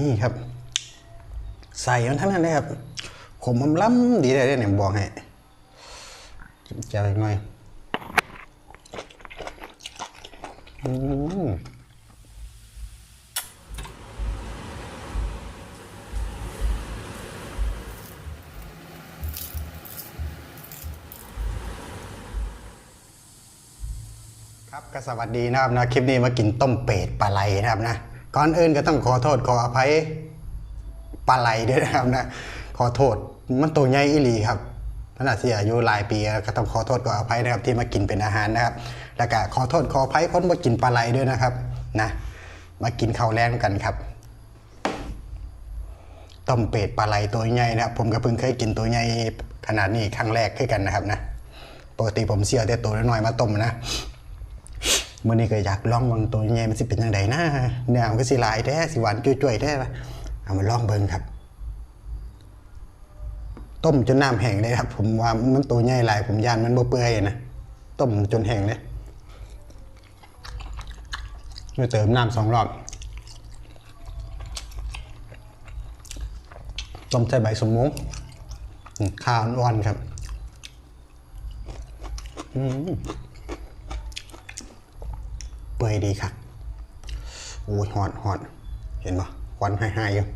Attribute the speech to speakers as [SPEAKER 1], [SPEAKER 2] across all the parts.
[SPEAKER 1] นี่ครับ ใส่มันทั้งนั้นเลยครับขมอมล้ำดีเลยเนี่ยบอกให้จะอะไรหน่อยอืมครับก็สวัสดีนะครับนะคลิปนี้มากินต้มเป็ดปลาไหลนะครับนะ ก่อนอื่นก็ต้องขอโทษขออภัยปลาไหลด้วยนะครับนะขอโทษมันตัวใหญ่อีหลีครับขนาดที่อายุหลายปีก็ต้องขอโทษขออภัยนะครับที่มากินเป็นอาหารนะครับ แล้วก็ขอโทษขออภัยคนมากินปลาไหลด้วยนะครับนะมากินข้าวแรงกันครับต้มเป็ดปลาไหลตัวใหญ่นะครับ ผมก็เพิ่งเคยกินตัวใหญ่ขนาดนี้ครั้งแรกขึ้นกันนะครับนะปกติผมเสียแต่ตัวน้อยมาต้มนะ มื่อนี้ก็อยากลองวางตัวใหญ่มันสิเป็นยังไงนะเนื้อมันก็สิหลายแท้สิหวานจุ้ยๆแท้เอามาลองเบิ่งครับ ต้มจนน้ำแห้งเลยครับ ผมว่ามันตัวใหญ่หลายผมยานมันบ่เปื่อยนะต้มจนแห้งเลยมาเติมน้ำสองรอบต้มใส่ใบสมมุงข้าวอ่อนๆครับ อืม เปื่อยดีครับโอ้ยหอนหอนเห็นปะควันหายๆอยู่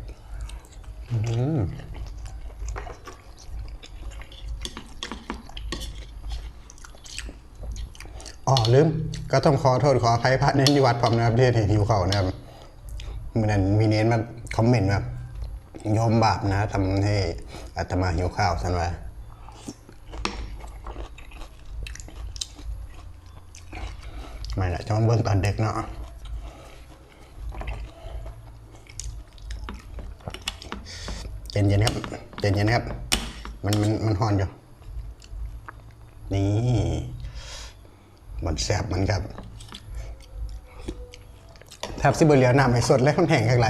[SPEAKER 1] อ๋อลืม ก็ต้องขอโทษขออภัยพระเน้นที่วัดพร้อมนะครับที่เห็นหิวเขาวนะครับเมื่อนั้นมีเน้นมาคอมเมนต์แบบยอมบาปนะทำให้อาตมาหิวข้าวสันว่า ไม่ละจะมาเบิ่งตอนเด็กเนาะเย็นเย็นๆครับเย็นเย็นๆครับ มันมันมันหอนอยู่ นี่มันแสบมันครับแทบสิเบเหลียวน้ำไปสดเลยมันแห้งข้างไร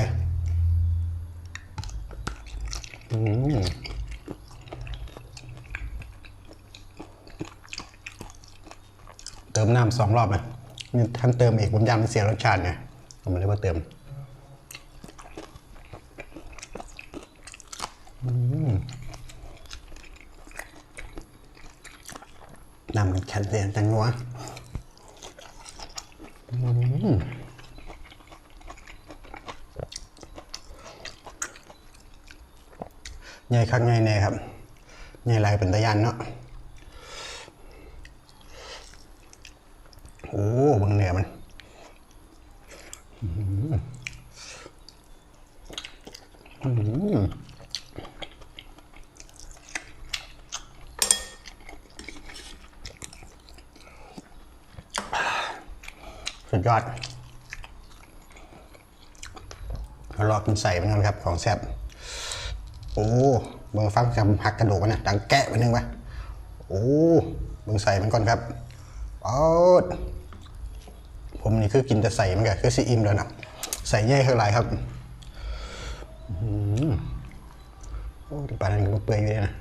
[SPEAKER 1] เติมน้ำสองรอบเลย นี่ท่านเติมอีกผมยำมันเสียรสชาติไงผมเลยว่าเติมอืมน้ำมันแข็งเสียงจังวะใหญ่คักใหญ่แน่ครับใหญ่ลายเป็นตะยานเนาะ โอ้เบังเนื้อมันอือหืออือหือสุดยอดเราลอกกินใส่มันกันครับของแซ่บโอ้เบิ่งฟังจำหักกระดูกมันนะดังแกะไปนึงวะโอ้เบิ่งใส่มันก่อนครับปอด ผมนี่คือกินแต่ใส่มันก็คือซีอิมแล้วนะใส่เย่เท่าไรครับอื้อหือโอ้ปลาดันก็เปื่อยอยู่เลยนะ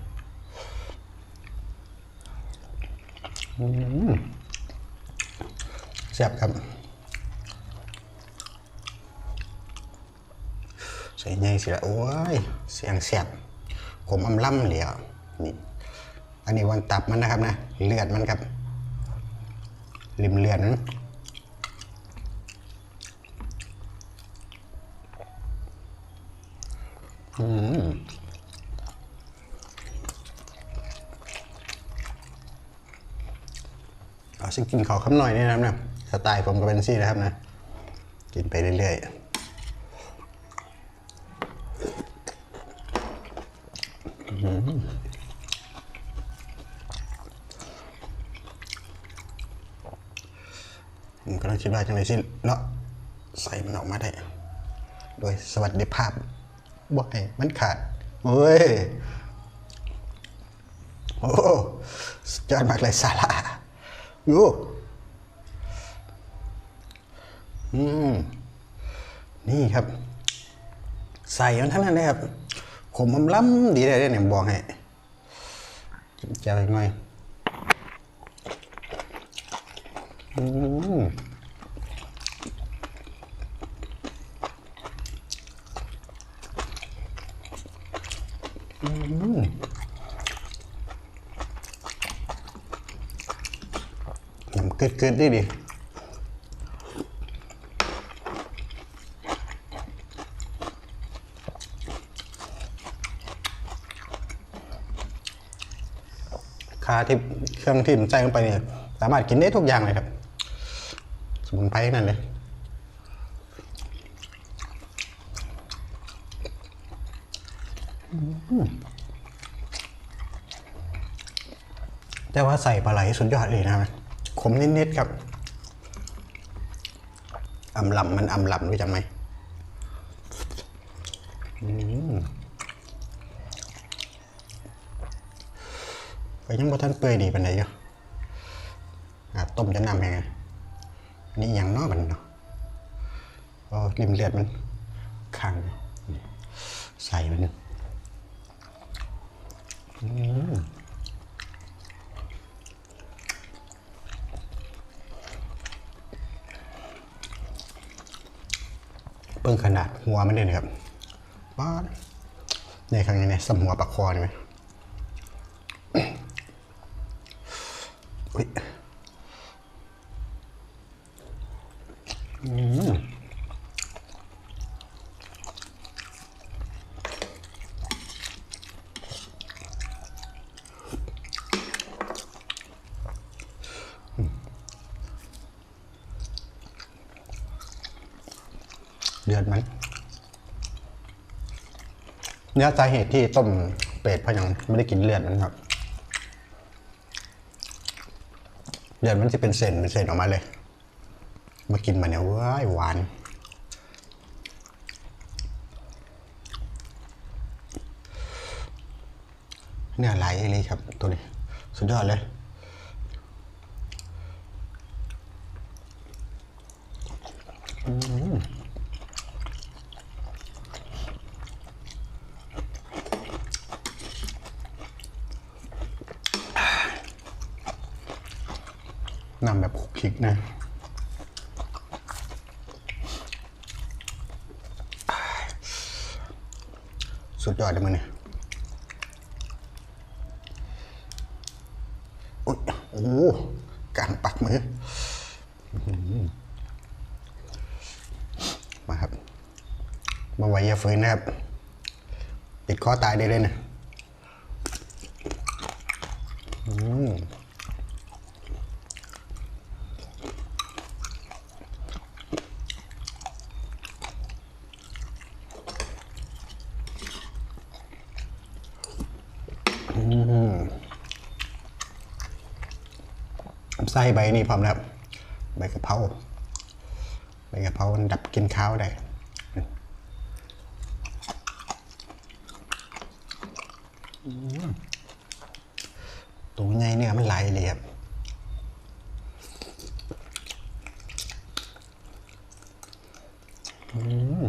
[SPEAKER 1] อื้อหือแซ่บครับ ใส่เย่สิละโอ้ย เสียงแซ่บผมอำล่ำเหลียวนี่ อันนี้วันตับมันนะครับนะ เลือดมันครับริมเลือดนั้ นเอาสิกินเขาวคำหน่อยนี่นะครับนะสไตล์ผมก็เป็นซี่นะครับนะ กินไปเรื่อยๆอื้อหือผมกำลังคิดว่าจังเลยสิเลาะใส่มันออกมาได้ โดยสวัสดิภาพ บ่ให้มันขาดเฮ้ยโอ้สุดยอดมากเลยสาระอยู่อืมนี่ครับ ใส่มันทั้งนั้นเลยครับขมอมล้ำดีเลยเนี่ยบอกให้จะอะไรหน่อยอืม น้ำ เกิดเกิดดิดิคาที่เครื่องที่มันใส่ลงไปเนี่ยสามารถกินได้ทุกอย่างเลยครับ สมุนไพรนั่นเลยแต่ว่าใส่ปลาไหลสุดยอดเลยนะครับ ขมนิดๆครับอำลำมันอำลำรู้จักไหมอืมก็ยังบ่ทันเปื่อยดีปานใดอยู่อะต้มจะนำแหงอะอันนี่อหยังเนอกมันเนาะโอ้ริมเลือดมันขังใส่มันอืม เพิ่งขนาดหัวมันเด่นครับป้าในครั้งนี้เนี่ยสมหัวปลาคอนี่ไหม ดือดมัน เนี่ยสาเหตุที่ต้มเป็ดเพราะยังไม่ได้กินเลือดมันครับ เลือดมันจะเป็นเส้นเป็นเส้นออกมาเลย มากินมันเนี่ยว้ายหวานเนี่ยไหลเลยครับตัวนี้ สุดยอดเลย นำแบบคลุกคลิกนะสุดยอดเลยมึงเนี่ยอุ๊ยโอ้โหกางปักมือ มาครับ มาไว้อยาฝืนนะครับปิดคอตายได้เลยนะอืม ใส่ใบนี้พร้อมแล้วใบกะเพราใบกะเพรามันดับกินข้าวได้ตัวใหญ่เนี่ยมันไหลเลยครับอืม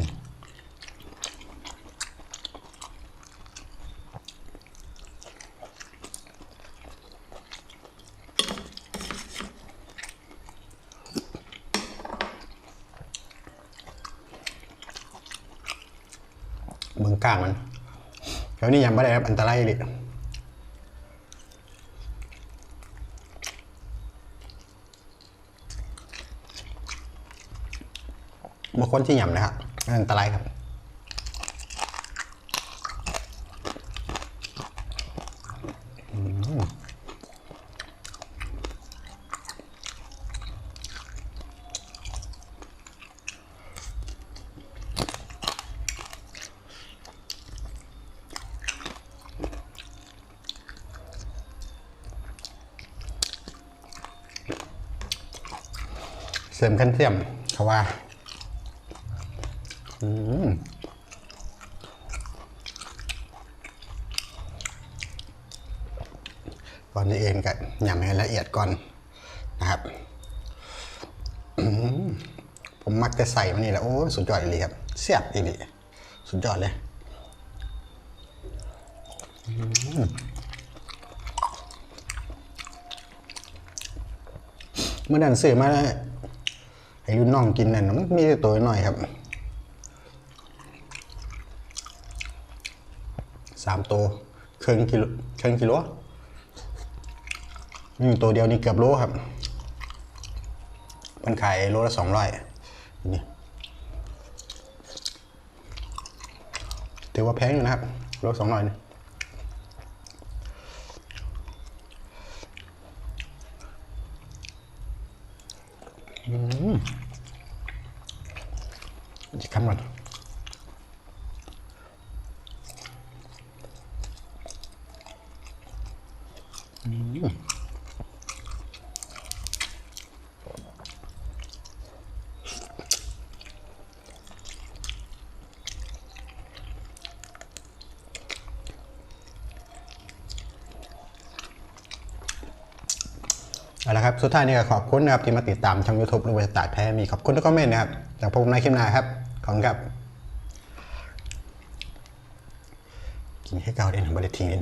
[SPEAKER 1] เมืองกลางมันแถวนี้ยังไม่ได้รับอันตรายเลยบางคนที่ยำนะครับอันตรายครับ เสริมแคลเซียมเขาว่าอืมก่อนนี้เองก็ยำให้ละเอียดก่อนนะครับมผมมักจะใส่มันนี่แหละโอ้สุดยอดเลยครับเสียบอีกสุดยอดเลยเมื่อนั้นซื้อมา ให้รุ่นน้องกินนั่นน่ะมันมีแต่ตัวน้อยครับสามตัวเครึ่งกิโลเครึ่งกิโลอืมตัวเดียวนี่เกือบโลครับ มันขายโลละสองร้อยนี่ถือว่าแพงอยู่นะครับโลสองร้อยนี่อืม จะคำก่อนเอาละครับ สุดท้ายนี่ก็ขอบคุณนะครับที่มาติดตามช่อง YouTube ลูกเวสตาร์แพ้มีขอบคุณทุกคอมเมนต์นะครับจากพบกันในคลิปหน้าครับ ของกับ กินให้เกาเด่นของบริทีน